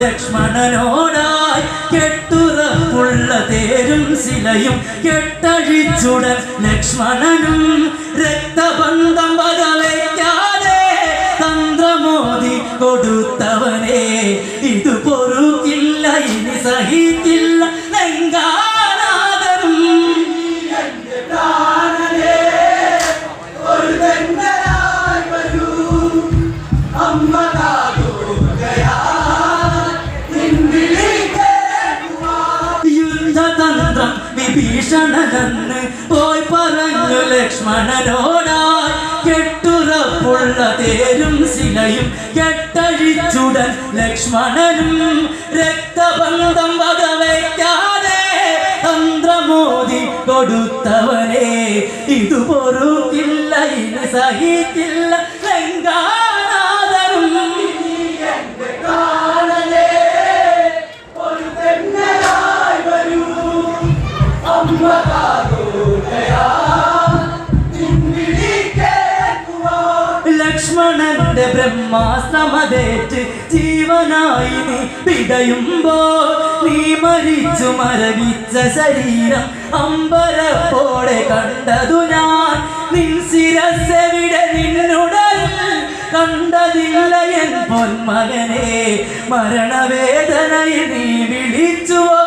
ലക്ഷ്മണനോടായി കെട്ടുറപ്പുള്ള തേരും ശിലയും കെട്ടഴിച്ചുടൻ ലക്ഷ്മണനും രക്തബന്ധം വകവയ്ക്കാതെ തന്ത്രമോദി കൊടുത്തവനെ. ഇത് പൊറുക്കില്ല ഇനി സഹിക്കില്ല ലങ്കാനാഥനും യുദ്ധതന്ത്രം വിഭീഷണനെന്ന് പോയി പറഞ്ഞു ലക്ഷ്മണനോടായി. കെട്ടുറപ്പുള്ള തേരും ശിലയും കെട്ടഴിച്ചുടൻ ലക്ഷ്മണനും രക്തബന്ധം വകവയ്ക്കാതെ തന്ത്രമോദി കൊടുത്തവനെ. ഇത് പൊറുക്കില്ല ഇനി സഹിക്കില്ല. ലങ്കാനാഥനും ലക്ഷ്മണന്റെ ബ്രഹ്മാസ്ത്രമതേറ്റ് ജീവനായി നീ പിടയുമ്പോ നീ മരിച്ചു മരവിച്ച ശരീരം അമ്പരപ്പോടെ കണ്ടതു ഞാൻ. നിൻ ശിരസ്സെവിടെ നിന്നുടൽ കണ്ടതില്ല എൻ പൊന്മകനെ. മരണവേദനയിൽ നീ വിളിച്ചുവോ?